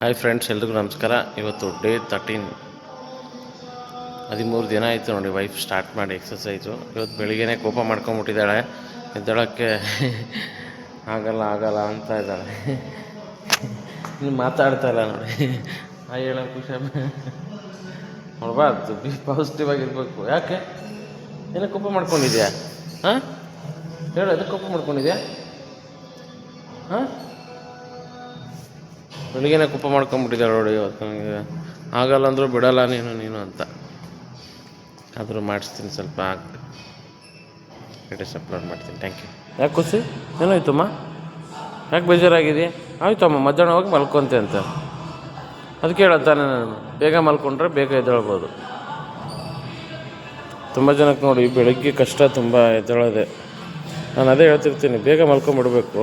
Hi friends ಎಲ್ರಿಗೂ ನಮಸ್ಕಾರ. ಇವತ್ತು ಡೇ ತರ್ಟೀನ್ ಹದಿಮೂರು ದಿನ ಆಯಿತು ನೋಡಿ ವೈಫ್ ಸ್ಟಾರ್ಟ್ ಮಾಡಿ ಎಕ್ಸಸೈಸು ಇವತ್ತು ಬೆಳಿಗ್ಗೆನೇ ಕೋಪ ಮಾಡ್ಕೊಂಬಿಟ್ಟಿದ್ದಾಳೆ ಎದ್ದೇಳೋಕ್ಕೆ ಆಗಲ್ಲ ಆಗಲ್ಲ ಅಂತ ಇದ್ದಾಳೆ. ಇನ್ನು ಮಾತಾಡ್ತಾ ಇಲ್ಲ ನೋಡಿ. ಹಾಯ್ ಹೇಳೋ ಖುಷಿ ನೋಡ್ಬಾರ್ದು ಬಿ ಪಾಸಿಟಿವ್ ಆಗಿರಬೇಕು. ಯಾಕೆ? ಏನಕ್ಕೆ ಕೋಪ ಮಾಡ್ಕೊಂಡಿದ್ಯಾ? ಹಾಂ? ಹೇಳು ಅದಕ್ಕೆ ಕೋಪ ಮಾಡ್ಕೊಂಡಿದ್ಯಾ? ಹಾಂ? ಬೆಳಿಗ್ಗೆನೆ ಕುಪ್ಪ ಮಾಡ್ಕೊಂಬಿಟ್ಟಿದ್ದಾಳೆ ನೋಡಿ ಇವತ್ತು ನನಗೆ. ಆಗಲ್ಲ ಅಂದರೂ ಬಿಡಲ್ಲ ನೀನು ನೀನು ಅಂತ. ಆದರೂ ಮಾಡಿಸ್ತೀನಿ ಸ್ವಲ್ಪ ವಿಡಿಯೋಸ್ ಅಪ್ಲೋಡ್ ಮಾಡ್ತೀನಿ. ಥ್ಯಾಂಕ್ ಯು ಯಾಕೆ ಖುಷಿ ಏನಾಯ್ತಮ್ಮ? ಯಾಕೆ ಬೇಜಾರಾಗಿದೆಯಾ ಆಯ್ತಮ್ಮ, ಮಧ್ಯಾಹ್ನ ಹೋಗಿ ಮಲ್ಕೊಂತೆ ಅಂತ. ಅದಕ್ಕೆ ಹೇಳತ್ತಾನೆ ನಾನು. ಬೇಗ ಮಲ್ಕೊಂಡ್ರೆ ಬೇಗ ಎದ್ದೇಳ್ಬೋದು. ತುಂಬ ಜನಕ್ಕೆ ನೋಡಿ ಬೆಳಗ್ಗೆ ಕಷ್ಟ ತುಂಬ ಎದ್ದೇಳೋದೆ. ನಾನು ಅದೇ ಹೇಳ್ತಿರ್ತೀನಿ, ಬೇಗ ಮಲ್ಕೊಂಬಿಡ್ಬೇಕು.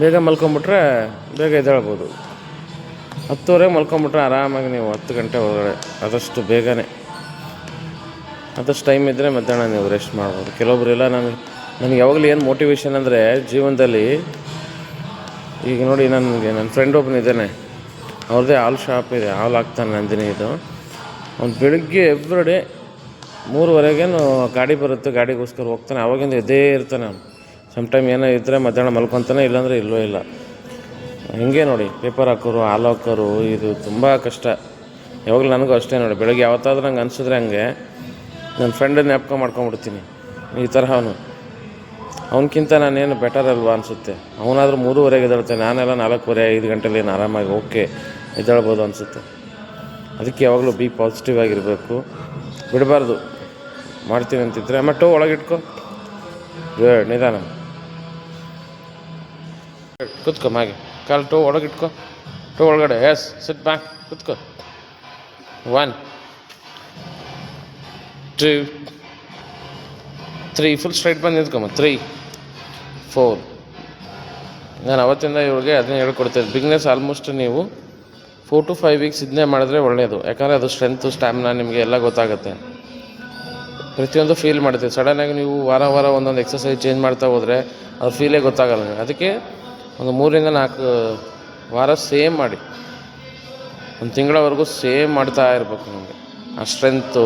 ಬೇಗ ಮಲ್ಕೊಂಬಿಟ್ರೆ ಬೇಗ ಎದ್ದೇಳ್ಬೋದು. ಹತ್ತುವರೆಗೆ ಮಲ್ಕೊಂಬಿಟ್ರೆ ಆರಾಮಾಗಿ ನೀವು ಹತ್ತು ಗಂಟೆ ಒಳಗಡೆ, ಆದಷ್ಟು ಬೇಗನೆ. ಆದಷ್ಟು ಟೈಮ್ ಇದ್ದರೆ ಮಧ್ಯಾಹ್ನ ನೀವು ರೆಸ್ಟ್ ಮಾಡ್ಬೋದು. ಕೆಲವೊಬ್ಬರೆಲ್ಲ ನನಗೆ ನನಗೆ ಯಾವಾಗಲೂ ಏನು ಮೋಟಿವೇಶನ್ ಅಂದರೆ ಜೀವನದಲ್ಲಿ, ಈಗ ನೋಡಿ ನನಗೆ ನನ್ನ ಫ್ರೆಂಡ್ ಒಬ್ಬನಿದ್ದಾನೆ ಅವ್ರದ್ದೇ ಹಾಲು ಶಾಪ್ ಇದೆ, ಹಾಲು ಹಾಕ್ತಾನೆ ನಂದಿನಿ ಇದು. ಅವ್ನು ಬೆಳಿಗ್ಗೆ ಎವ್ರಿ ಡೇ ಮೂರುವರೆಗೇನು ಗಾಡಿ ಬರುತ್ತೆ, ಗಾಡಿಗೋಸ್ಕರ ಹೋಗ್ತಾನೆ. ಅವಾಗಿಂದ ಎದ್ದೇ ಇರ್ತಾನೆ ಅವನು. ಸಮ್ ಟೈಮ್ ಏನೋ ಇದ್ದರೆ ಮಧ್ಯಾಹ್ನ ಮಲ್ಕೊತಾನೆ, ಇಲ್ಲಾಂದರೆ ಇಲ್ಲೋ ಇಲ್ಲ. ಹಿಂಗೆ ನೋಡಿ ಪೇಪರ್ ಹಾಕೋರು, ಹಾಲು ಹಾಕೋರು, ಇದು ತುಂಬ ಕಷ್ಟ. ಯಾವಾಗಲೂ ನನಗೂ ಅಷ್ಟೇ ನೋಡಿ, ಬೆಳಗ್ಗೆ ಯಾವತ್ತಾದ್ರೂ ನಂಗೆ ಅನಿಸಿದ್ರೆ ಹಂಗೆ. ನನ್ನ ಫ್ರೆಂಡ್ ಜ್ಞಾಪಕ ಮಾಡ್ಕೊಂಬಿಡ್ತೀನಿ ಈ ಥರ ಅವನು ಅವನಕ್ಕಿಂತ ನಾನೇನು ಬೆಟರ್ ಅಲ್ವಾ ಅನಿಸುತ್ತೆ. ಅವನಾದರೂ ಮೂರುವರೆಗೆ ಎದ್ದೇಳ್ತಾನೆ, ನಾನೆಲ್ಲ ನಾಲ್ಕೂವರೆ, ಐದು ಗಂಟೆಲಿ ಏನು ಆರಾಮಾಗಿ ಓಕೆ ಎದ್ದೇಳ್ಬೋದು ಅನಿಸುತ್ತೆ. ಅದಕ್ಕೆ ಯಾವಾಗಲೂ ಬಿ ಪಾಸಿಟಿವ್ ಆಗಿರಬೇಕು. ಬಿಡಬಾರ್ದು. ಮಾಡ್ತೀನಿ ಅಂತಿದ್ರೆ ಮಟ್ಟು ಒಳಗಿಟ್ಕೊ. ನಿಧಾನ. ಕುತ್ಕೋ ಹಾಗೆ ಕಾಲು ಟೋ ಒಳಗಿಟ್ಕೋ. ಟೋ ಒಳಗಡೆ. Yes sit back ಕುತ್ಕೊ. One two three full straight ಬಂದು ನಿಂತ್ಕೊಮ್ಮ ತ್ರೀ ಫೋರ್ ನಾನು ಅವತ್ತಿಂದ ಇವ್ರಿಗೆ ಅದನ್ನೇ ಹೇಳ್ಕೊಡ್ತೇನೆ. ಬಿಗ್ನೆಸ್ ಆಲ್ಮೋಸ್ಟ್ ನೀವು ಫೋರ್ ಟು ಫೈವ್ ವೀಕ್ಸ್ ಇದನ್ನೇ ಮಾಡಿದ್ರೆ ಒಳ್ಳೆಯದು ಯಾಕಂದರೆ ಅದು ಸ್ಟ್ರೆಂತು ಸ್ಟ್ಯಾಮಿನಾ ನಿಮಗೆ ಎಲ್ಲ ಗೊತ್ತಾಗುತ್ತೆ. ಪ್ರತಿಯೊಂದು ಫೀಲ್ ಮಾಡ್ತೀವಿ. ಸಡನ್ನಾಗಿ ನೀವು ವಾರ ವಾರ ಒಂದೊಂದು ಎಕ್ಸಸೈಸ್ ಚೇಂಜ್ ಮಾಡ್ತಾ ಹೋದರೆ ಅದು ಫೀಲೇ ಗೊತ್ತಾಗಲ್ಲ. ಅದಕ್ಕೆ ಒಂದು ಮೂರಿಂದ ನಾಲ್ಕು ವಾರ ಸೇಮ್ ಮಾಡಿ. ಒಂದು ತಿಂಗಳವರೆಗೂ ಸೇಮ್ ಮಾಡ್ತಾ ಇರಬೇಕು ನನಗೆ ಆ ಸ್ಟ್ರೆಂತು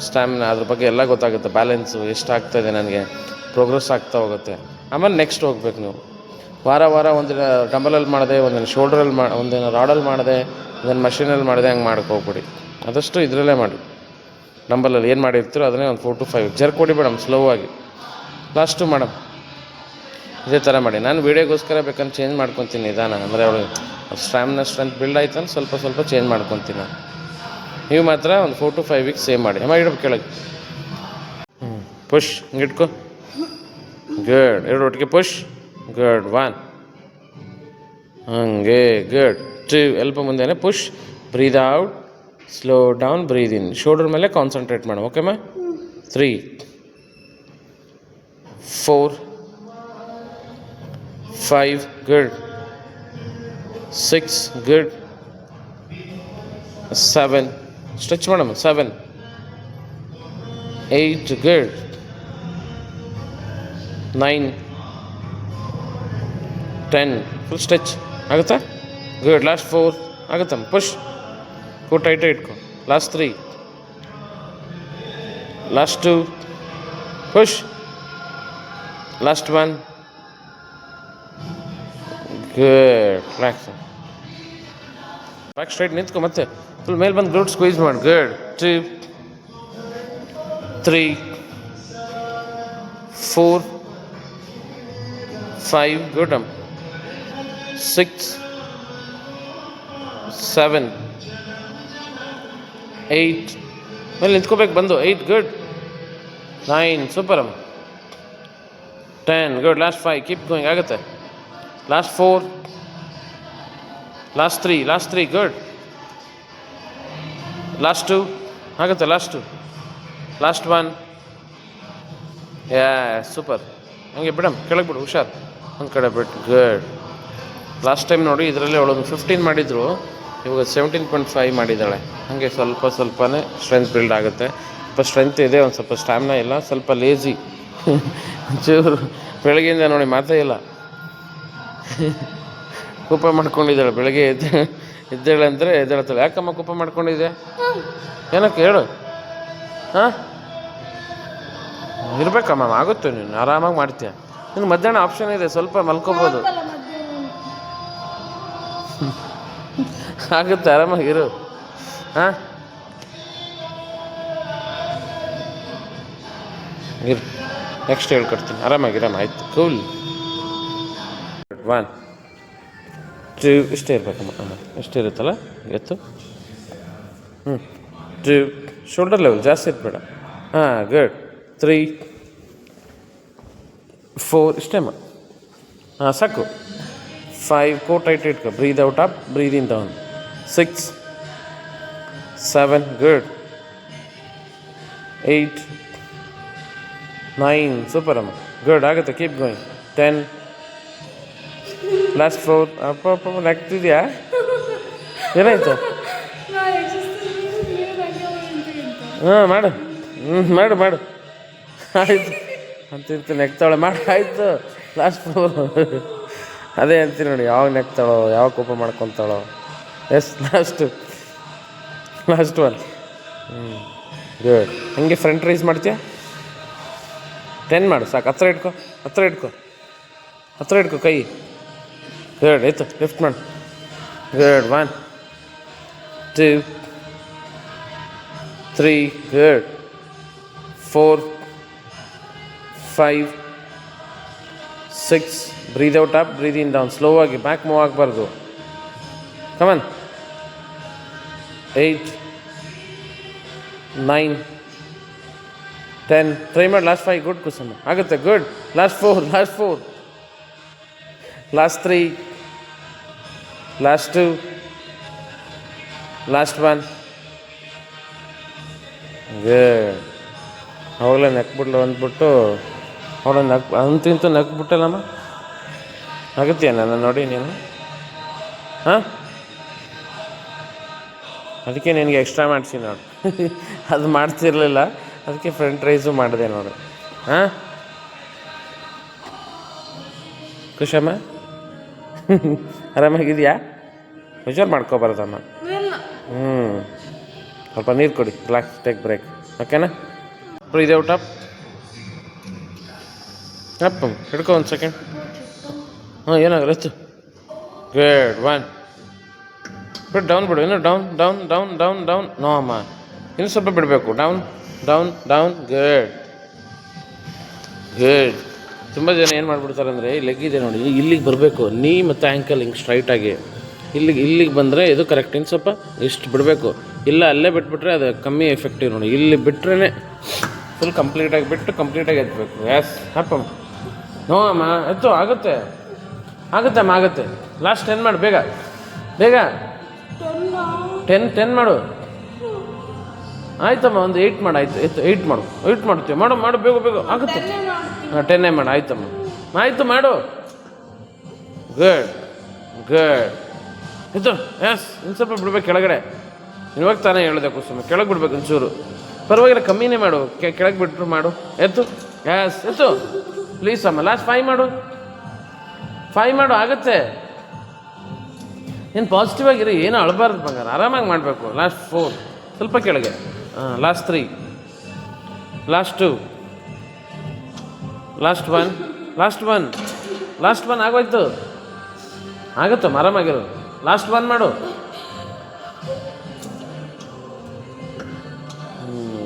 ಸ್ಟ್ಯಾಮಿನಾ ಅದ್ರ ಬಗ್ಗೆ ಎಲ್ಲ ಗೊತ್ತಾಗುತ್ತೆ. ಬ್ಯಾಲೆನ್ಸು ಎಷ್ಟು ಇದೆ ನನಗೆ ಪ್ರೋಗ್ರೆಸ್ ಆಗ್ತಾ ಹೋಗುತ್ತೆ. ಆಮೇಲೆ ನೆಕ್ಸ್ಟ್ ಹೋಗ್ಬೇಕು ನೀವು. ವಾರ ವಾರ ಒಂದಿನ ಡಂಬಲಲ್ಲಿ ಮಾಡಿದೆ, ಒಂದಿನ ಶೋಲ್ಡ್ರಲ್ಲಿ ಮಾ, ಒಂದಿನ ರಾಡಲ್ಲಿ ಮಾಡಿದೆ, ಒಂದಿನ ಮಷಿನಲ್ಲಿ ಮಾಡಿದೆ ಹಂಗೆ ಮಾಡಕ್ಕೆ ಹೋಗ್ಬಿಡಿ. ಆದಷ್ಟು ಇದರಲ್ಲೇ ಮಾಡಿ. ಡಂಬಲಲ್ಲಿ ಏನು ಮಾಡಿರ್ತೀರೋ ಅದನ್ನೇ ಒಂದು ಫೋರ್ ಟು ಫೈವ್ ಜರ್ ಕೊಡಿ ಮೇಡಮ್ ಸ್ಲೋ ಆಗಿ. ಲಾಸ್ಟು ಮೇಡಮ್ ಇದೇ ಥರ ಮಾಡಿ. ನಾನು ವೀಡಿಯೋಗೋಸ್ಕರ ಬೇಕಂದ್ರೆ ಚೇಂಜ್ ಮಾಡ್ಕೊತೀನಿ ನಿಧಾನ. ಅಂದರೆ ಅವಳು ಸ್ಟ್ಯಾಮಿನ ಸ್ಟ್ರೆಂತ್ ಬಿಲ್ಡ್ ಆಯ್ತು ಅಂದ್ರೆ ಸ್ವಲ್ಪ ಸ್ವಲ್ಪ ಚೇಂಜ್ ಮಾಡ್ಕೊತೀನಿ. ನಾನು ನೀವು ಮಾತ್ರ ಒಂದು four to five weeks same ಮಾಡಿ. ಅಮ್ಮ ಇಡಬೇಕು ಕೆಳಗೆ. ಹ್ಞೂ ಪುಷ್ ಇಟ್ಕೋ. ಗುಡ್ ಎರಡು ಒಟ್ಟಿಗೆ ಪುಷ್ ಗುಡ್ ಒನ್ ಹಂಗೆ. ಗುಡ್ ಟು ಎಲ್ಪ ಮುಂದೆನೆ push breathe out slow down breathe in shoulder ಮೇಲೆ ಕಾನ್ಸಂಟ್ರೇಟ್ ಮಾಡು. ಓಕೆ ಮಾ three four five good six good seven stretch ಮಾಡಮ್ಮ seven eight good nine ten full stretch ಆಗುತ್ತಾ? ಗುಡ್ ಲಾಸ್ಟ್ ಫೋರ್ ಆಗುತ್ತಮ್ಮ push four tight ಇಟ್ಕೊ last three last two push last one good relax back straight ನಿಂತ್ಕೊ ಮತ್ತೆ. Full ಮೇಲೆ ಬಂದು ಗ್ರೌಟ್ squeeze ಮಾಡಿ. Good two three four five good um six seven eight ಮೇಲೆ ನಿಂತ್ಕೋಬೇಕು, ಬಂದು. ಏಯ್ಟ್ ಗುಡ್ ನೈನ್ ಸೂಪರ್ ಅಮ್ಮ ten good last five keep going ಆಗುತ್ತೆ. Last four last three last three good Last two. ಆಗುತ್ತೆ last last one yeah super ಹಂಗೆ ಬಿಡಮ್, ಕೆಳಗೆ ಬಿಡು, ಹುಷಾರ್. ಒಂದು ಕಡೆ ಬಿಟ್ಟು ಗುಡ್ ಲಾಸ್ಟ್ ಟೈಮ್ ನೋಡಿ ಇದರಲ್ಲಿ ಅವಳೊಂದು ಫಿಫ್ಟೀನ್ ಮಾಡಿದ್ರು. ಇವಾಗ ಸೆವೆಂಟೀನ್ ಪಾಯಿಂಟ್ ಫೈವ್ ಮಾಡಿದ್ದಾಳೆ. ಹಾಗೆ ಸ್ವಲ್ಪ ಸ್ವಲ್ಪನೇ ಸ್ಟ್ರೆಂತ್ ಬಿಲ್ಡ್ ಆಗುತ್ತೆ. ಸ್ವಲ್ಪ ಸ್ಟ್ರೆಂತ್ ಇದೆ, ಒಂದು ಸ್ವಲ್ಪ ಸ್ಟ್ಯಾಮಿನಾ ಇಲ್ಲ, ಸ್ವಲ್ಪ ಲೇಜಿ ಚೂರು ಬೆಳಗ್ಗೆಯಿಂದ ನೋಡಿ ಮಾತೇ ಇಲ್ಲ. ಕೋಪ ಮಾಡ್ಕೊಂಡಿದ್ದಾಳೆ, ಬೆಳಗ್ಗೆ ಎದ್ದು, ಎದ್ದೇಳೆ ಅಂದರೆ ಎದ್ದೇಳ್ತಾಳೆ. ಯಾಕಮ್ಮ ಕೋಪ ಮಾಡ್ಕೊಂಡಿದ್ದೆ ಏನಕ್ಕೆ ಹೇಳು? ಹಾಂ? ಇರಬೇಕಮ್ಮ, ಆಗುತ್ತೆ ನೀನು, ಆರಾಮಾಗಿ ಮಾಡ್ತೀಯ. ನಿಮ್ಗೆ ಮಧ್ಯಾಹ್ನ ಆಪ್ಷನ್ ಇದೆ, ಸ್ವಲ್ಪ ಮಲ್ಕೋಬೋದು. ಆಗುತ್ತೆ ಆರಾಮಾಗಿರು ಹಾಂ? ಇರು ನೆಕ್ಸ್ಟ್ ಹೇಳ್ಕೊಡ್ತೀನಿ. ಆರಾಮಾಗಿರಮ್ಮ ಆಯ್ತು. ಕೂಲ್ ಒನ್ ಟೂ ಇಷ್ಟೇ ಇರ್ಬೇಕಮ್ಮ ಅಮ್ಮ ಇಷ್ಟೇ ಇರುತ್ತಲ್ಲ ಎತ್ತು ಹ್ಞೂ ಟೂ ಶೋಲ್ಡರ್ ಲೆವೆಲ್ ಜಾಸ್ತಿ ಇರ್ಬೇಡ ಹಾಂ ಗುಡ್ ತ್ರೀ ಫೋರ್ ಇಷ್ಟೇ ಅಮ್ಮ ಹಾಂ ಸಾಕು ಫೈವ್ ಕೋ ಟೈಟ್ ಇಟ್ಕೊ breathe out up breathe in down six seven good eight nine super ಅಮ್ಮ ಗುಡ್ ಆಗುತ್ತೆ keep going ten last four ಅಪ್ಪ ಅಪ್ಪ ನಗ್ತಿದ್ಯಾ ಏನಾಯ್ತು? ಹಾಂ, ಮಾಡು. ಹ್ಞೂ ಮಾಡು ಮಾಡು. ಆಯಿತು. ಅಂತಿರ್ತೀನಿ ನೆಗ್ತಾಳೆ ಮಾಡು. ಆಯಿತು. ಲಾಸ್ಟ್ ಫ್ಲೋರ್ ಅದೇ ಅಂತೀನಿ ನೋಡಿ, ಯಾವಾಗ ನೆಗ್ತಾಳೋ ಯಾವಾಗ ಕೋಪ ಮಾಡ್ಕೊತಾಳೋ. ಎಸ್ ಲಾಸ್ಟು ಲಾಸ್ಟ್ ಒನ್ ಹ್ಞೂ ಗುಡ್ ಹಂಗೆ ಫ್ರಂಟ್ ರೈಸ್ ಮಾಡ್ತೀಯಾ? ಟೆನ್ ಮಾಡು, ಸಾಕು. ಹತ್ರ ಇಟ್ಕೊ ಹತ್ರ ಇಟ್ಕೊ. ಹತ್ರ ಇಟ್ಕೊ, ಕೈ. ಗುಡ್ ಆಯ್ತು ಲಿಫ್ಟ್ ಮಾಡು good one two three good four five six breathe out up breathe in down slow ಆಗಿ ಬ್ಯಾಕ್ ಮೂವ್ ಆಗಬಾರ್ದು come on eight nine ten try ಮಾಡಿ ಲಾಸ್ಟ್ ಫೈವ್ ಗುಡ್ ಕುಸಮ್ಮ ಆಗುತ್ತೆ good last four last four last three last last one good ಅವಾಗಲೇ ನಕ್ಬಿಡ್ಲು ಅಂದ್ಬಿಟ್ಟು ಅವಳ ನಕ್ ಅಂತಿಂತೂ ನಕ್ಬಿಟ್ಟಲ್ಲಮ್ಮ? ಆಗುತ್ತೀಯ ನನ್ನ ನೋಡಿ ನೀನು? ಹಾಂ? ಅದಕ್ಕೆ ನಿನಗೆ ಎಕ್ಸ್ಟ್ರಾ ಮಾಡಿಸಿ ನೋಡು. ಅದು ಮಾಡ್ತಿರ್ಲಿಲ್ಲ. ಅದಕ್ಕೆ ಫ್ರಂಟ್ ರೈಸು ಮಾಡಿದೆ ನೋಡು. ಹಾಂ? ಖುಷಮ್ಮ? ಆರಾಮಾಗಿದೆಯಾ? ಹುಷಾರು ಮಾಡ್ಕೊಬಾರ್ದಮ್ಮ. ಹ್ಞೂ ಸ್ವಲ್ಪ ನೀರು ಕೊಡಿ ರಿಲ್ಯಾಕ್ಸ್ ಟೇಕ್ ಬ್ರೇಕ್ ಓಕೆನಾ ಔಟ್ ಅಪ್ ಅಪ್ಪ ಹಿಡ್ಕೊ ಒಂದು ಸೆಕೆಂಡ್ ಹಾಂ ಏನಾಗಲ್ಲ ಗುಡ್ ಒನ್ ಬಿಡು ಡೌನ್ ಬಿಡು ಇನ್ನು down down down down down no ಅಮ್ಮ. ಇನ್ನು ಸ್ವಲ್ಪ ಬಿಡಬೇಕು. Down down down good good ತುಂಬ ಜನ ಏನು ಮಾಡಿಬಿಡ್ತಾರೆ ಅಂದರೆ ಲೆಗ್ ಇದೆ ನೋಡಿ ಇಲ್ಲಿಗೆ ಬರಬೇಕು ನೀ ಮತ್ತು ಆ್ಯಂಕಲ್ ಹಿಂಗೆ ಸ್ಟ್ರೈಟಾಗಿ ಇಲ್ಲಿಗೆ ಇಲ್ಲಿಗೆ ಬಂದರೆ ಇದು ಕರೆಕ್ಟ್ ಇನ್ನು ಸ್ವಲ್ಪ ಇಷ್ಟು ಬಿಡಬೇಕು. ಇಲ್ಲ ಅಲ್ಲೇ ಬಿಟ್ಬಿಟ್ರೆ ಅದು ಕಮ್ಮಿ ಎಫೆಕ್ಟಿವ್ ನೋಡಿ. ಇಲ್ಲಿ ಬಿಟ್ರೇ ಫುಲ್ ಕಂಪ್ಲೀಟಾಗಿ ಬಿಟ್ಟು ಕಂಪ್ಲೀಟಾಗಿ ಎತ್ತಬೇಕು ಎಸ್ ಹಪ್ಪಮ್ಮ ನೋ ಅಮ್ಮ ಎತ್ತು ಆಗುತ್ತೆ. ಆಗುತ್ತೆ ಅಮ್ಮ ಆಗುತ್ತೆ. ಲಾಸ್ಟ್ ಟೆನ್ ಮಾಡು ಬೇಗ. ಬೇಗ. ಟೆನ್ ಟೆನ್ ಮಾಡು. ಆಯ್ತಮ್ಮ ಒಂದು ಏಯ್ಟ್ ಮಾಡು ಆಯ್ತು ಎತ್ತು ಏಯ್ಟ್ ಮಾಡು ಏಯ್ಟ್ ಮಾಡ್ತೀವಿ ಮಾಡು ಮಾಡು ಬೇಗ ಬೇಗ ಆಗುತ್ತೆ. ಹಾಂ ಟೆನ್ನೇ ಮಾಡು ಆಯ್ತಮ್ಮ. ಆಯಿತು ಮಾಡು. ಗುಡ್ ಗಡ್ ಇದು ಎಸ್ ಇನ್ನು ಸ್ವಲ್ಪ ಬಿಡ್ಬೇಕು ಕೆಳಗಡೆ. ಇವಾಗ ತಾನೇ ಹೇಳಿದೆ ಕುಸುಮ ಕೆಳಗೆ ಬಿಡ್ಬೇಕು ಒಂಚೂರು. ಪರವಾಗಿಲ್ಲ ಕಮ್ಮಿನೇ ಮಾಡು. ಕೆ- ಕೆಳಗೆ ಬಿಟ್ಟರು ಮಾಡು. ಎತ್ತು. ಎಸ್ ಎತ್ತು. ಪ್ಲೀಸ್ ಅಮ್ಮ ಲಾಸ್ಟ್ ಫೈ ಮಾಡು. ಫೈ ಮಾಡು ಆಗುತ್ತೆ. ಏನು ಪಾಸಿಟಿವ್ ಆಗಿರಿ ಏನು ಅಳಬಾರ್ದು ಬಂಗಾರ. ಆರಾಮಾಗಿ ಮಾಡಬೇಕು. ಲಾಸ್ಟ್ ಫೋರ್ ಸ್ವಲ್ಪ ಕೆಳಗೆ. Last three last two last one last one last one ಆಗೋಯ್ತು. ಆಗುತ್ತಮ್ಮ ಆರಾಮಾಗಿರು. ಲಾಸ್ಟ್ ಒನ್ ಮಾಡು.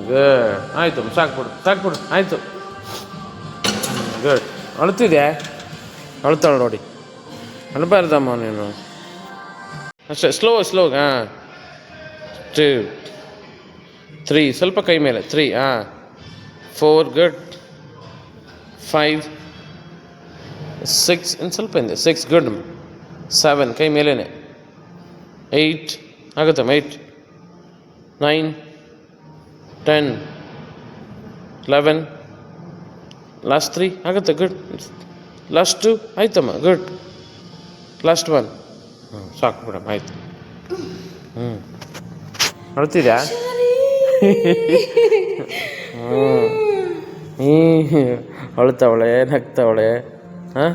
ಗುಡ್ ಆಯಿತು, ಸಾಕ್ಬಿಡು ಸಾಕ್ಬಿಡು, ಆಯಿತು. ಗುಡ್ ಅಳ್ತಿದ್ಯಾ? ಅಳ್ತಾಳೆ ನೋಡಿ. ಅಳಬಾರ್ದಮ್ಮ ನೀನು. ಅಷ್ಟೇ ಸ್ಲೋ ಸ್ಲೋ ಹಾಂ ತ್ರೀ ಸ್ವಲ್ಪ ಕೈ ಮೇಲೆ. ತ್ರೀ ಹಾಂ ಫೋರ್ ಗುಡ್ ಫೈವ್ ಸಿಕ್ಸ್ ಇನ್ನು ಸ್ವಲ್ಪ ಹಿಂದೆ. ಸಿಕ್ಸ್ ಗುಡ್ ಸೆವೆನ್ ಕೈ ಮೇಲೇ ಏಯ್ಟ್ ಆಗುತ್ತೆ eight nine ten eleven last three ಆಗುತ್ತೆ ಗುಡ್ ಲಾಸ್ಟ್ ಟು ಆಯ್ತಮ್ಮ ಗುಡ್ ಲಾಸ್ಟ್ ಒನ್ ಹ್ಞೂ ಸಾಕು ಮೇಡಮ್ ಆಯ್ತು. ಹ್ಞೂ ಅಳ್ತಿದ್ಯಾ ಹ್ಞೂ ಅಳ್ತಾವಳೆ, ನಗ್ತಾವಳೆ, ಹಾಂ?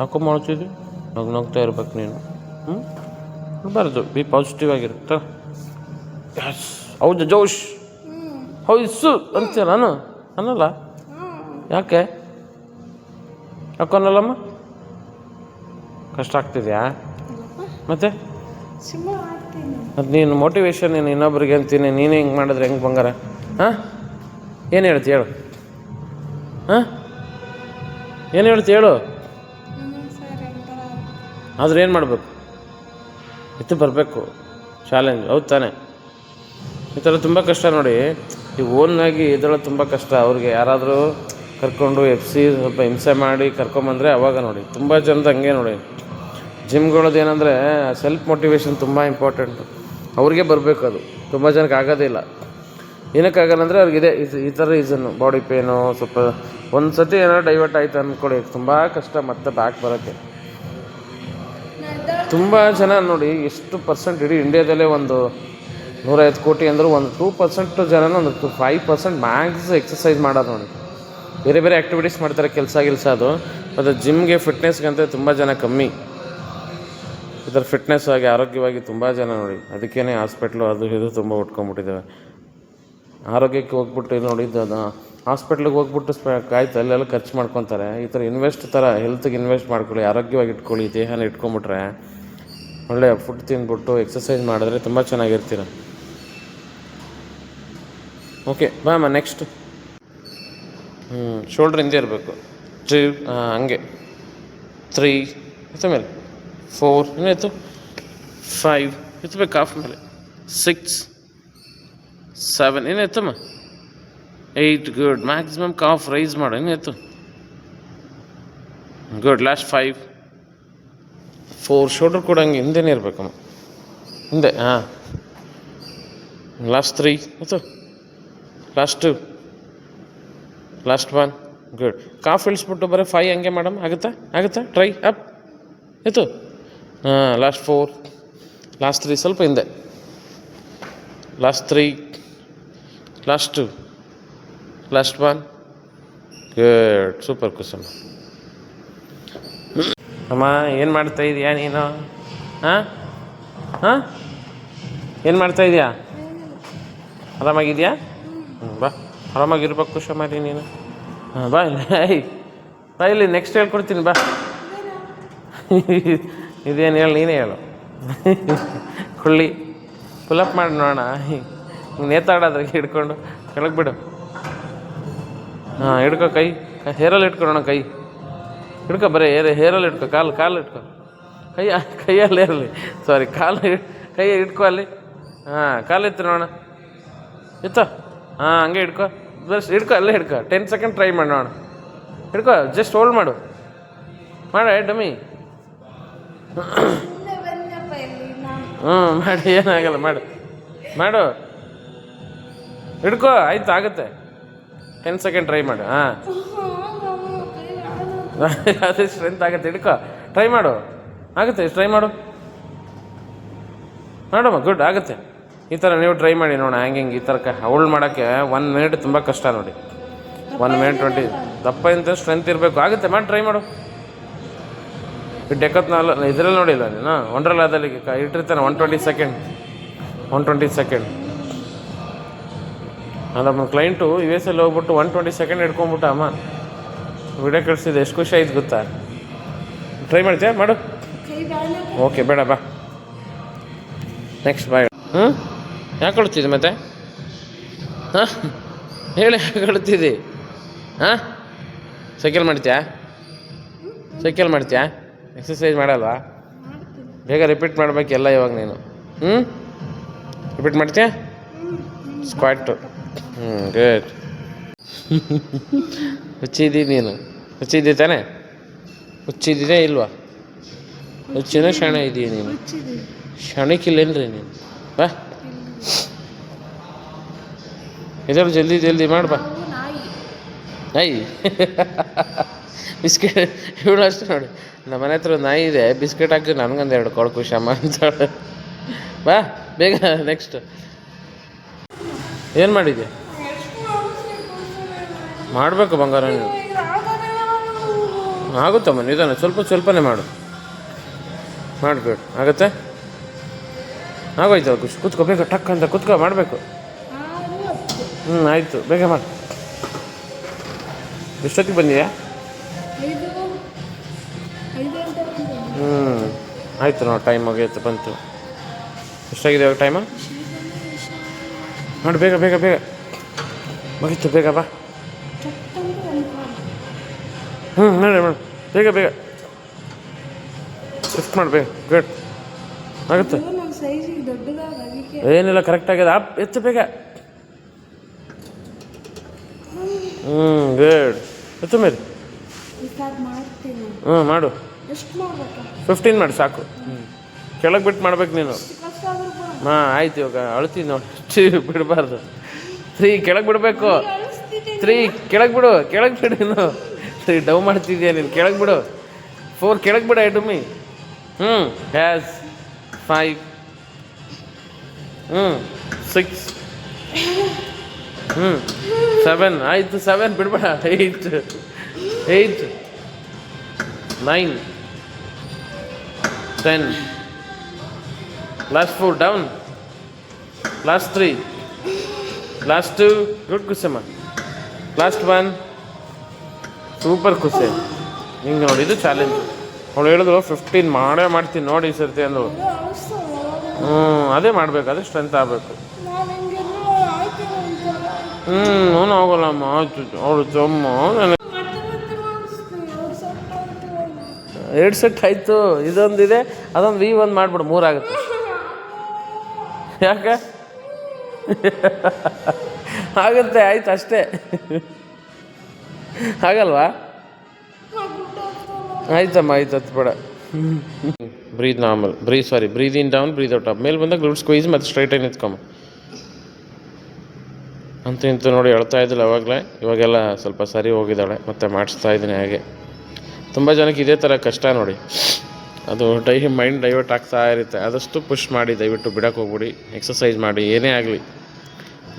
ಯಾಕೋ ಮಾಡ್ತಿದ್ವಿ ನಗ್ ನಗ್ತಾ ಇರ್ಬೇಕು ನೀನು. ಹ್ಞೂ ಬರ್ದು, ಬಿ ಪಾಸಿಟಿವ್ ಆಗಿರುತ್ತ? ಎಸ್ ಹೌದು, ಜೋಶ್. ಹೌಸು, ಅಂತೀಯ ನಾನು? ಅನ್ನಲ್ಲ? ಯಾಕೆ? ಯಾಕೋ ಅನ್ನಲ್ಲಮ್ಮ ಕಷ್ಟ ಆಗ್ತಿದ್ಯಾ? ಮತ್ತೆ? ಸುಮ್ಮನೆ ಮತ್ತು ನೀನು ಮೋಟಿವೇಶನ್ ನೀನು ಇನ್ನೊಬ್ರಿಗೆ ಅಂತೀನಿ ನೀನು ಹಿಂಗೆ ಮಾಡಿದ್ರೆ ಹೆಂಗೆ ಬಂಗಾರ? ಹಾಂ? ಏನು ಹೇಳ್ತಿ ಹೇಳು? ಹಾಂ? ಏನು ಹೇಳ್ತಿ ಹೇಳು? ಆದ್ರೆ ಏನು ಮಾಡಬೇಕು? ಎತ್ತು ಬರಬೇಕು. ಚಾಲೆಂಜ್ ಹೌದು ತಾನೆ. ಈ ಥರ ತುಂಬ ಕಷ್ಟ ನೋಡಿ. ಈ ಓನ್ನಾಗಿ ಇದರಲ್ಲಿ ತುಂಬ ಕಷ್ಟ. ಅವ್ರಿಗೆ ಯಾರಾದರೂ ಕರ್ಕೊಂಡು ಎಫ್ ಸಿ ಸ್ವಲ್ಪ ಹಿಂಸೆ ಮಾಡಿ ಕರ್ಕೊಂಬಂದರೆ ಅವಾಗ ನೋಡಿ. ತುಂಬ ಜನದ ಹಂಗೆ ನೋಡಿ. ಜಿಮ್ಗಳದ್ದು ಏನಂದರೆ ಸೆಲ್ಫ್ ಮೋಟಿವೇಶನ್ ತುಂಬ ಇಂಪಾರ್ಟೆಂಟು ಅವ್ರಿಗೆ ಬರಬೇಕು ಅದು. ತುಂಬ ಜನಕ್ಕೆ ಆಗೋದಿಲ್ಲ ಏನಕ್ಕಾಗಲ್ಲ ಅಂದರೆ ಅವ್ರಿಗಿದೆ ಇದು ಈ ಥರ ರೀಸನ್ನು ಬಾಡಿ ಪೇನು ಸ್ವಲ್ಪ ಒಂದು ಸತಿ ಏನಾದ್ರು ಡೈವರ್ಟ್ ಆಯ್ತು ಅಂದ್ಕೊಳ್ಳಿ ತುಂಬ ಕಷ್ಟ ಮತ್ತೆ ಬ್ಯಾಕ್ ಬರೋಕ್ಕೆ. ತುಂಬ ಜನ ನೋಡಿ, ಎಷ್ಟು ಪರ್ಸೆಂಟ್ ಇಡೀ ಇಂಡಿಯಾದಲ್ಲೇ ಒಂದು ನೂರೈವತ್ತು ಕೋಟಿ ಅಂದರೂ ಒಂದು ಟೂ ಪರ್ಸೆಂಟ್ ಜನನ ಒಂದು ಫೈವ್ ಪರ್ಸೆಂಟ್ ಮ್ಯಾಕ್ಸ್ ಎಕ್ಸಸೈಸ್ ಮಾಡೋದು ನೋಡಿ. ಬೇರೆ ಬೇರೆ ಆ್ಯಕ್ಟಿವಿಟೀಸ್ ಮಾಡ್ತಾರೆ, ಕೆಲಸ ಗಿಲ್ಸ ಅದು. ಮತ್ತು ಜಿಮ್ಗೆ ಫಿಟ್ನೆಸ್ಗಂತ ತುಂಬ ಜನ ಕಮ್ಮಿ. ಥರ ಫಿಟ್ನೆಸ್ ಆಗಿ, ಆರೋಗ್ಯವಾಗಿ ತುಂಬ ಜನ ನೋಡಿ. ಅದಕ್ಕೇ ಹಾಸ್ಪಿಟ್ಲು ಅದು ಇದು ತುಂಬ ಉಟ್ಕೊಂಡ್ಬಿಟ್ಟಿದ್ದಾವೆ ಆರೋಗ್ಯಕ್ಕೆ ಹೋಗ್ಬಿಟ್ಟು ನೋಡಿದ್ದು ಅದು ಹಾಸ್ಪಿಟ್ಲಿಗೆ ಹೋಗ್ಬಿಟ್ಟು ಸ್ಪ, ಕಾಯ್ತು ಅಲ್ಲೆಲ್ಲ ಖರ್ಚು ಮಾಡ್ಕೊತಾರೆ. ಈ ಥರ ಇನ್ವೆಸ್ಟ್ ಥರ ಹೆಲ್ತ್ಗೆ ಇನ್ವೆಸ್ಟ್ ಮಾಡ್ಕೊಳ್ಳಿ, ಆರೋಗ್ಯವಾಗಿ ಇಟ್ಕೊಳ್ಳಿ, ದೇಹನ ಇಟ್ಕೊಂಬಿಟ್ರೆ ಒಳ್ಳೆಯ ಫುಡ್ ತಿಂದ್ಬಿಟ್ಟು ಎಕ್ಸಸೈಸ್ ಮಾಡಿದ್ರೆ ತುಂಬ ಚೆನ್ನಾಗಿರ್ತೀರ. ಓಕೆ ಬಾಮ್ಮ ನೆಕ್ಸ್ಟ್ ಹ್ಞೂ ಶೋಲ್ಡ್ರ್ ಹಿಂದೆ ಇರಬೇಕು. ಟ್ರೀ ಹಂಗೆ. ತ್ರೀ ಮೇಲೆ ಫೋರ್ ಏನಾಯಿತು ಫೈವ್ ಎತ್ತಬೇಕು ಹಾಫ್ ಮೇಲೆ ಸಿಕ್ಸ್ ಸೆವೆನ್ ಏನಾಯ್ತಮ್ಮ eight good maximum calf raise ಮಾಡು ಏನಾಯ್ತು good last five four shoulder ಕೂಡ ಹಂಗೆ ಹಿಂದೆನೇ ಇರಬೇಕಮ್ಮ ಹಿಂದೆ ಹಾಂ ಲಾಸ್ಟ್ ತ್ರೀ ಆಯ್ತು last two last one good calf ಇಳಿಸ್ಬಿಟ್ಟು ಬರೀ ಫೈ ಹಂಗೆ ಮೇಡಮ್ ಆಗುತ್ತಾ ಆಗುತ್ತಾ ಟ್ರೈ ಅಪ್ ಆಯಿತು ಹಾಂ ಲಾಸ್ಟ್ ಫೋರ್ ಲಾಸ್ಟ್ ತ್ರೀ ಸ್ವಲ್ಪ ಹಿಂದೆ. Last three last two last one good super question ಅಮ್ಮ, ಏನು ಮಾಡ್ತಾ ಇದೀಯಾ ನೀನು? ಹಾಂ? ಹಾಂ? ಏನು ಮಾಡ್ತಾ ಇದೀಯಾ? ಆರಾಮಾಗಿದೆಯಾ? ಹ್ಞೂ ಬಾ. ಆರಾಮಾಗಿರ್ಬೇಕು ಕುಶಮಾರಿ ನೀನು. ಹಾಂ, ಬಾ ಇಲ್ಲಿ. ಬಾ ಇಲ್ಲಿ ನೆಕ್ಸ್ಟ್ ಹೇಳ್ಕೊಡ್ತೀನಿ, ಬಾ. ಇದೇನು ಹೇಳು, ನೀನೇ ಹೇಳು. ಕುಳ್ಳಿ ಪುಲಪ್ ಮಾಡಿ ನೋಡೋಣ. ನೇತಾಡೋದ್ರಿಗೆ ಹಿಡ್ಕೊಂಡು ಕೆಳಗೆ ಬಿಡು ಹಾಂ, ಹಿಡ್ಕೊ ಕೈ. ಹೇರಲ್ಲಿ ಇಟ್ಕೊಳೋಣ ಕೈ. ಹಿಡ್ಕೊ ಬರೀ ಏರ ಹೇರಲ್ಲಿ ಇಟ್ಕೊ ಕಾಲು ಕಾಲು ಇಟ್ಕೊ ಕೈ, ಕೈಯಲ್ಲಿ ಇರಲಿ ಸಾರಿ ಕಾಲು ಕೈ ಇಟ್ಕೊ ಅಲ್ಲಿ. ಹಾಂ, ಕಾಲು ಇತ್ತು ನೋಡೋಣ. ಇತ್ತು ಹಾಂ, ಹಂಗೆ ಹಿಡ್ಕೊ. ಬಸ್, ಹಿಡ್ಕೊ, ಅಲ್ಲೇ ಹಿಡ್ಕೊ. ಟೆನ್ ಸೆಕೆಂಡ್ ಟ್ರೈ ಮಾಡಿ ನೋಡೋಣ. ಹಿಡ್ಕೊ ಜಸ್ಟ್ ಹೋಲ್ಡ್ ಮಾಡು. ಮಾಡ ಡಮ್ಮಿ ಸುಮ್ಮನೆ ಬಂದಪ್ಪ ಇಲ್ಲಿ ನಾನು ಹ್ಞೂ ಮಾಡಿ ಏನಾಗಲ್ಲ ಮಾಡು. ಮಾಡು. ಹಿಡ್ಕೋ ಆಯ್ತು ಆಗುತ್ತೆ. ಟೆನ್ ಸೆಕೆಂಡ್ ಟ್ರೈ ಮಾಡು ಹಾಂ. ಅದೇ ಸ್ಟ್ರೆಂತ್ ಆಗುತ್ತೆ ಹಿಡ್ಕೋ. ಟ್ರೈ ಮಾಡು. ಆಗುತ್ತೆ ಟ್ರೈ ಮಾಡು. ನೋಡಮ್ಮ ಗುಡ್ ಆಗುತ್ತೆ. ಈ ಥರ ನೀವು ಟ್ರೈ ಮಾಡಿ ನೋಡೋಣ ಹ್ಯಾಂಗೆ ಹಿಂಗೆ ಈ ಥರಕ್ಕೆ ಹೋಲ್ಡ್ ಮಾಡೋಕ್ಕೆ ಒನ್ ಮಿನಿಟ್ ತುಂಬ ಕಷ್ಟ ನೋಡಿ. ಒನ್ ಮಿನಿಟ್ ಟ್ವೆಂಟಿ ದಪ್ಪ ಇಂತ ಸ್ಟ್ರೆಂತ್ ಇರಬೇಕು. ಆಗುತ್ತೆ ಮಾಡಿ ಟ್ರೈ ಮಾಡು. ಡೆಕತ್ನಾಲ್ ಇದರಲ್ಲಿ ನೋಡಿಲ್ಲ ನೀನು ಒಂಡ್ರಲ್ಲಾದಲ್ಲಿ ಇಟ್ಟಿರ್ತಾನೆ one twenty second one twenty second ನಮ್ಮ ಕ್ಲೈಂಟು ಯು ಎಸ್ ಎಲ್ಲಿ ಹೋಗ್ಬಿಟ್ಟು ಒನ್ ಟ್ವೆಂಟಿ ಸೆಕೆಂಡ್ ಹಿಡ್ಕೊಂಬಿಟ್ಟ ಅಮ್ಮ. ವಿಡಿಯೋ ಕಳಿಸಿದೆ ಎಷ್ಟು ಖುಷಿ ಆಯ್ತು ಗೊತ್ತಾ? ಟ್ರೈ ಮಾಡ್ತೀಯಾ ಮಾಡು. ಓಕೆ ಬೇಡ, ಬಾ. Next bye. ಹ್ಞೂ ಯಾಕೆ ಕೊಡ್ತಿದ್ದೆ ಮತ್ತೆ? ಹಾಂ? ಹೇಳಿ, ಯಾಕೆ ಕೊಡ್ತಿದ್ದಿ ಹಾಂ? ಸೈಕಲ್ ಮಾಡ್ತೀಯಾ? ಸೈಕಲ್ ಮಾಡ್ತೀಯಾ? ಎಕ್ಸಸೈಸ್ ಮಾಡಲ್ವಾ? ಬೇಗ ರಿಪೀಟ್ ಮಾಡಬೇಕೆಲ್ಲ ಇವಾಗ ನೀನು. ಹ್ಞೂ ರಿಪೀಟ್ ಮಾಡ್ತೀಯ? ಸ್ಕ್ವಾಟು ಹ್ಞೂ ಗುಡ್ ಹುಚ್ಚಿದ್ದಿ ನೀನು. ಹುಚ್ಚಿದ್ದಿ ತಾನೆ? ಹುಚ್ಚಿದ್ದೀನೇ ಇಲ್ವಾ? ಹುಚ್ಚಿನ ಶಾಣೆ ಇದೀಯ ನೀನು? ಹುಚ್ಚಿದೆ ರೀ ನೀನು? ಬಾ. ಇದರ ಜಲ್ದಿ ಜಲ್ದಿ ಮಾಡಿ ಬಾ. ನಾವು ನಾಯಿ. ನಾಯಿ? ಬಿಸ್ಕೆಟ್ ಇವಳು ಅಷ್ಟು ನೋಡಿ. ನಮ್ಮ ಮನೆ ಹತ್ರ ನಾಯಿ ಇದೆ, ಬಿಸ್ಕೆಟ್ ಹಾಕಿ, ನನಗೊಂದು ಎರಡು ಕೊಡು ಖುಷಮ್ಮ ಅಂತ ಬಾ, ಬೇಗ ನೆಕ್ಸ್ಟ್ ಏನು ಮಾಡಿದ್ಯಾ? ಮಾಡಬೇಕು ಬಂಗಾರ ನೀನು ಆಗುತ್ತಮ್ಮ, ನಿಧಾನ, ಸ್ವಲ್ಪ ಸ್ವಲ್ಪನೇ ಮಾಡು. ಮಾಡಬೇಡ, ಆಗತ್ತೆ? ಆಗೋಯ್ತು ಖುಷಿ ಕುತ್ಕೋ, ಬೇಗ ಟಕ್ ಅಂತ ಕುತ್ಕೋ, ಮಾಡಬೇಕು. ಹ್ಞೂ ಆಯಿತು, ಬೇಗ ಮಾಡಿ. ಎಷ್ಟೊತ್ತಿಗೆ ಬಂದೀಯಾ? ಹ್ಞೂ ಆಯಿತು ನೋಡಿ ಟೈಮ್ ಆಗೈತೆ ಬಂತು. ಎಷ್ಟಾಗಿದೆ ಇವಾಗ ಟೈಮ ನೋಡಿ ಬೇಗ ಬೇಗ ಬೇಗ. ಮುಗೀತು ಬೇಗ ಬಾ. ಹ್ಞೂ ನೋಡಿ ಮೇಡಮ್ ಬೇಗ ಬೇಗ. ಶಿಫ್ಟ್ ಮಾಡಿ ಬೇಗ. ಗುಡ್ ಆಗುತ್ತೆ. ಏನಿಲ್ಲ ಕರೆಕ್ಟ್ ಆಗಿದೆ. ಅಪ್ ಎತ್ತು ಬೇಗ. ಹ್ಞೂ ಗುಡ್ ಎತ್ತು ಮೇಲೆ. ಹ್ಞೂ ಮಾಡು. ಫಿಫ್ಟೀನ್ ಮಾಡಿ ಸಾಕು. ಹ್ಞೂ ಕೆಳಗೆ ಬಿಟ್ಟು ಮಾಡ್ಬೇಕು ನೀನು. ಹಾಂ ಆಯ್ತು ಇವಾಗ ಅಳ್ತೀನಿ ನೋಡಿ. ಬಿಡಬಾರ್ದು. ತ್ರೀ ಕೆಳಗೆ ಬಿಡಬೇಕು. ತ್ರೀ ಕೆಳಗೆ ಬಿಡು ಕೆಳಗೆ ಬಿಡು ನೀನು. ತ್ರೀ ಡವ್ ಮಾಡ್ತಿದ್ಯಾ ನೀನು? ಕೆಳಗೆ ಬಿಡು. ಫೋರ್ ಕೆಳಗೆ ಬಿಡ ಐಟಮಿ ಹ್ಞೂ ಹ್ಯಾಸ್ ಫೈವ್ ಹ್ಞೂ ಸಿಕ್ಸ್ ಹ್ಞೂ ಸೆವೆನ್ ಆಯಿತು ಸೆವೆನ್ ಬಿಡಬೇಡ. Eight eight nine ten last four down last three last two good kusama last one super ಖುಷಿ ಹಿಂಗೆ ನೋಡಿ ಇದು ಚಾಲೆಂಜ್ ಅವಳು ಹೇಳಿದ್ರು ಫಿಫ್ಟೀನ್ ಮಾಡೇ ಮಾಡ್ತೀನಿ ನೋಡಿ ಈ ಸರ್ತಿ ಅಂದಳು. ಹ್ಞೂ ಅದೇ ಮಾಡಬೇಕು ಅದೇ ಸ್ಟ್ರೆಂತ್ ಆಗಬೇಕು. ನಾನು ಹ್ಞೂ ಅವನು ಹೋಗಲ್ಲಮ್ಮ ಆಯ್ತು ಅವಳು ಜಮ್ಮ ಎರಡು ಸೆಟ್ ಆಯಿತು, ಇದೊಂದಿದೆ, ಅದೊಂದು ವಿ ಒಂದು ಮಾಡಿಬಿಡು, ಮೂರಾಗುತ್ತೆ. ಯಾಕೆ? ಆಗುತ್ತೆ, ಆಯ್ತು ಅಷ್ಟೇ. ಆಗಲ್ವಾ? ಆಯ್ತಮ್ಮ, ಆಯ್ತು, ಹತ್ತು ಬೇಡ. Breathe normal, ಬ್ರೀ, sorry, breathe in down, breathe out up ಮೇಲೆ ಬಂದಾಗ ಗ್ಲೂಡ್ ಸ್ಕ್ವೀಸ್ ಮತ್ತು ಸ್ಟ್ರೈಟಾಗಿ ನಿಂತ್ಕೊಂಬ ಅಂತ ಇಂತ ನೋಡಿ ಹೇಳ್ತಾ ಇದ್ದಿಲ್ಲ ಅವಾಗಲೇ. ಇವಾಗೆಲ್ಲ ಸ್ವಲ್ಪ ಸರಿ ಹೋಗಿದ್ದಾಳೆ, ಮತ್ತೆ ಮಾಡಿಸ್ತಾ ಇದ್ದೀನಿ ಹಾಗೆ. ತುಂಬ ಜನಕ್ಕೆ ಇದೇ ಥರ ಕಷ್ಟ ನೋಡಿ. ಅದು ಡೈ ಮೈಂಡ್ ಡೈವರ್ಟ್ ಆಗ್ತಾ ಇರುತ್ತೆ. ಆದಷ್ಟು ಪುಷ್ ಮಾಡಿ, ದಯವಿಟ್ಟು ಬಿಡೋಕೆ ಹೋಗ್ಬಿಡಿ. ಎಕ್ಸಸೈಸ್ ಮಾಡಿ, ಏನೇ ಆಗಲಿ.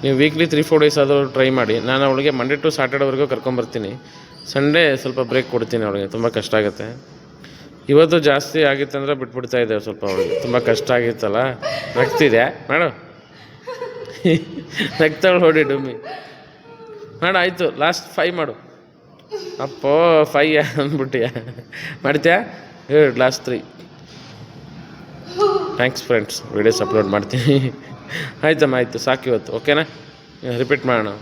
ನೀವು ವೀಕ್ಲಿ ತ್ರೀ, ಫೋರ್ ಡೇಸ್ ಆದರೂ ಟ್ರೈ ಮಾಡಿ. ನಾನು ಅವಳಿಗೆ ಮಂಡೇ ಟು ಸ್ಯಾಟರ್ಡೇವರೆಗೂ ಕರ್ಕೊಂಬರ್ತೀನಿ. ಸಂಡೇ ಸ್ವಲ್ಪ ಬ್ರೇಕ್ ಕೊಡ್ತೀನಿ ಅವಳಿಗೆ. ತುಂಬ ಕಷ್ಟ ಆಗುತ್ತೆ. ಇವತ್ತು ಜಾಸ್ತಿ ಆಗಿತ್ತು ಅಂದರೆ ಬಿಟ್ಬಿಡ್ತಾ ಇದ್ದೇವೆ ಸ್ವಲ್ಪ ಅವಳಿಗೆ. ತುಂಬ ಕಷ್ಟ ಆಗಿತ್ತಲ್ಲ? ನಗ್ತಿದೆ ಮೇಡಮ್ ನಗ್ತಾಳು ಹೊಡಿ ಡುಮ್ಮಿ. ಮೇಡ, ಆಯಿತು. ಲಾಸ್ಟ್ ಫೈ ಮಾಡು. ಅಪ್ಪೋ ಫೈ ಅಂದ್ಬಿಟ್ಟಿಯ? ಮಾಡ್ತೀಯಾ? ಹೇಳಿ last three thanks friends videos upload ಮಾಡ್ತೀನಿ. ಆಯ್ತಮ್ಮ, ಆಯಿತು. ಸಾಕು ಇವತ್ತು ಓಕೆನಾ ರಿಪೀಟ್ ಮಾಡೋಣ.